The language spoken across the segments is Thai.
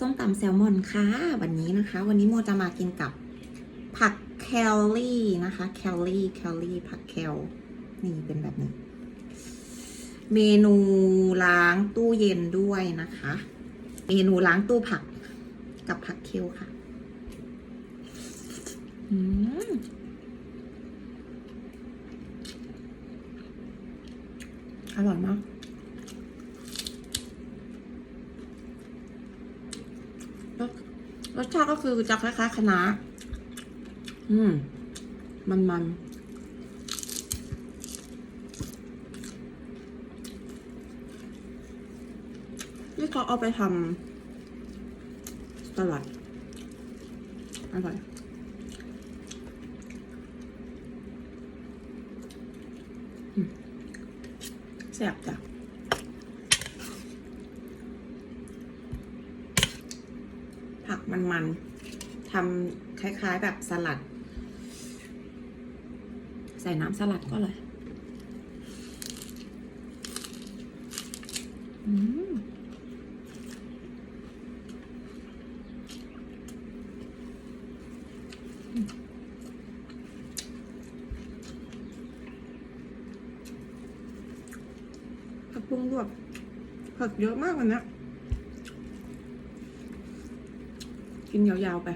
ส้มตำแซลมอนค่ะวันนี้นะคะ วันนี้โมจะมากินกับผักแคลรี่นะคะแคลรี่แคลรี่ผักแคลนี่เป็นแบบนี้ เมนูล้างตู้เย็นด้วยนะคะ เมนูล้างตู้ผักกับผักเคลค่ะอืมอร่อยมาก รส รสชาติก็คือจะคล้ายๆคะน้าอืม มันมันนี่เขาเอาไปทำสลัดอร่อยแซ่บจ้ะ ผัก มันๆทำคล้าย ๆ แบบสลัด ใส่น้ำสลัดก็เลยอืมผักบุ้งรวบผักเยอะมากวันนี้ย กินยาวๆไป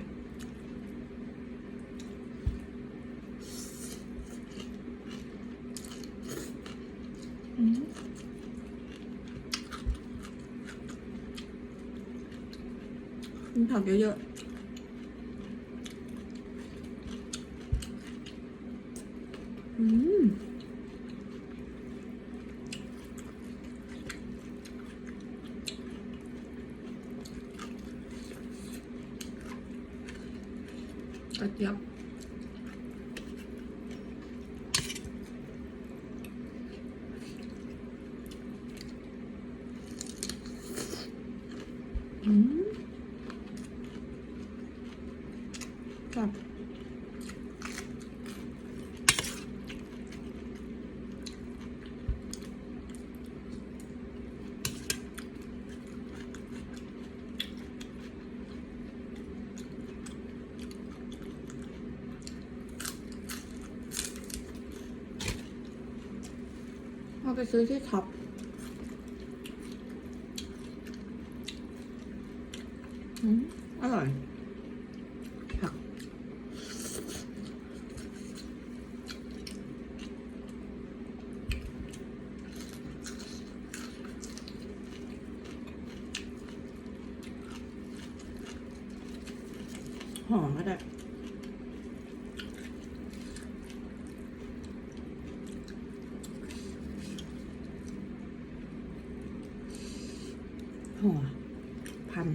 กินผักเยอะๆ อืม ก ระเจี๊ยบอืมกับ ไปซื้อที่ท็อปอืมอร่อย ผัก หอมก็ได้ หัวพัน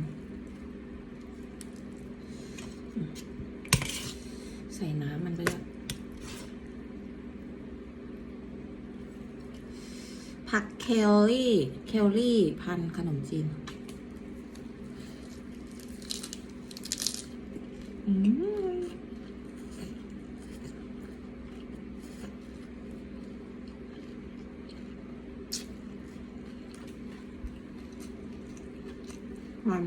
ใส่น้ำมันไปแลยผักเคลรี่เคลรี่พันขนมจีนอืม มัน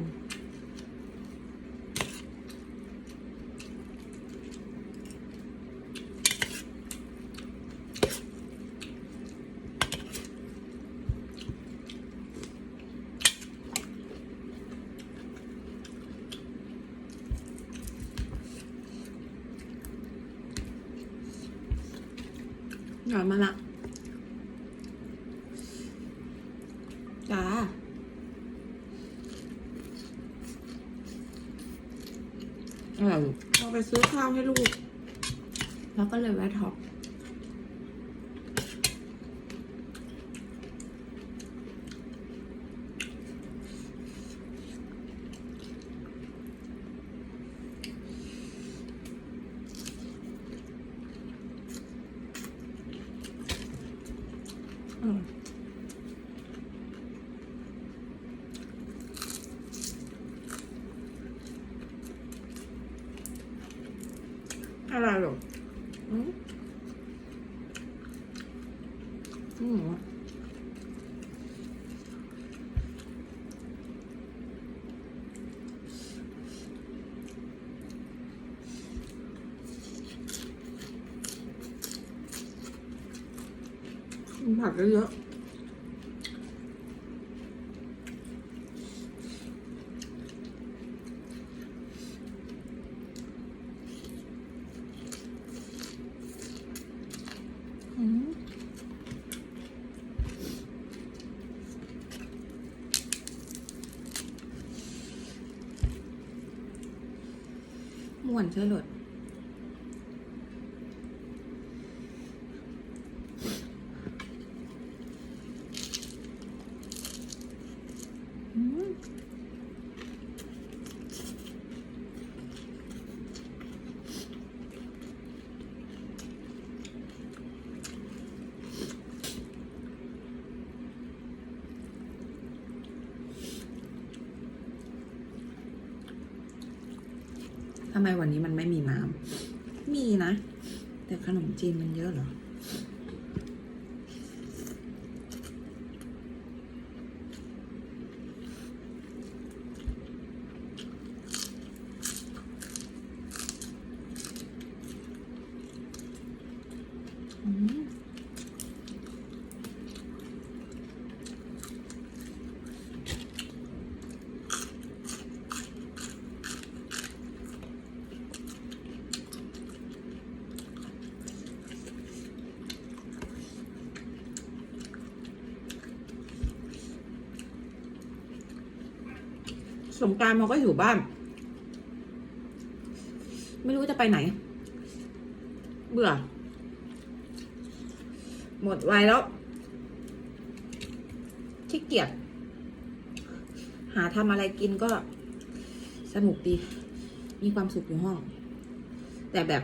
หอมมาละจ้า อะไร เราไปซื้อข้าวให้ลูก แล้วก็เลยแวะท็อปอืม 하나로. 응? 응. 음, 맛있어. ม่วนใช่หลดอืม ทำไมวันนี้มันไม่มีน้ำมีนะ แต่ขนมจีนมันเยอะเหรอม สงกรารมันก็อยู่บ้าน ไม่รู้จะไปไหน เบื่อ หมดวัยแล้วขี้เกียจหาทำอะไรกินก็สนุกดี มีความสุขอยู่ห้อง แต่แบบ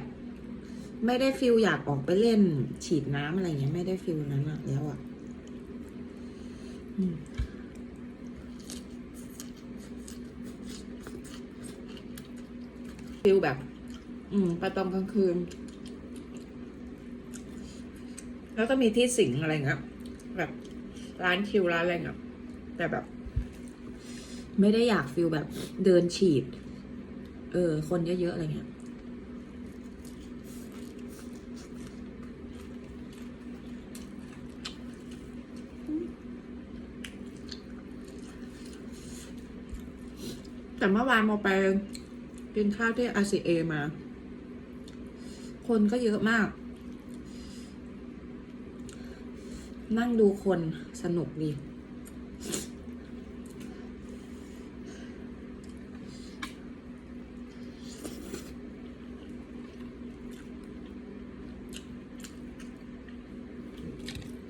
ไม่ได้ฟิลอยากออกไปเล่นฉีดน้ำอะไรเงี้ย ไม่ได้ฟิลนั้นอะแล้วอะอืม ฟิลแบบ อืมไปตอนกลางคืน แล้วก็มีที่สิงอะไรเงี้ยแบบร้านคิวร้านอะไรเงี้ยแต่แบบ ไม่ได้อยากฟิลแบบเดินฉีด เออ คนเยอะ ๆ อะไรเงี้ยแต่เมื่อวานโมไป กินข้าวที่ RCA มา คนก็เยอะมาก นั่งดูคนสนุกดี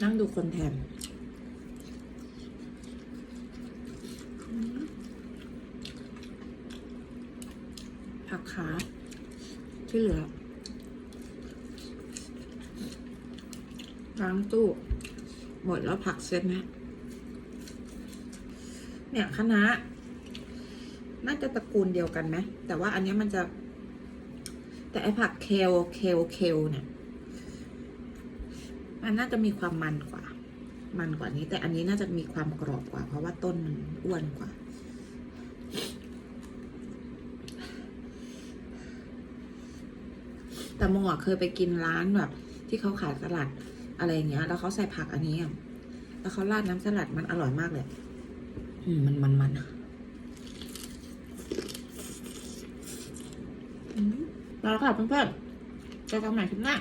นั่งดูคนแทน ผักขาที่เหลือล้างตู้ หมดแล้วผักเสร็จไหมเนี่ยคณะน่าจะตระกูลเดียวกันไหมแต่ว่าอันนี้มันจะ แต่ไอผักเคลเคลเคลเนี่ย มันน่าจะมีความมันกว่า มันกว่านี้ แต่อันนี้น่าจะมีความกรอบกว่า เพราะว่าต้นมันอ้วนกว่า แต่โมอะเคยไปกินร้านแบบ ที่เขาขายสลัดอะไรอย่างเงี้ย แล้วเขาใส่ผักอันนี้อะแล้วเขาราดน้ำสลัดมันอร่อยมากเลย อืมมันมันมันแล้วค่ะเพื่อนๆเจอกันใหม่คลิปหน้า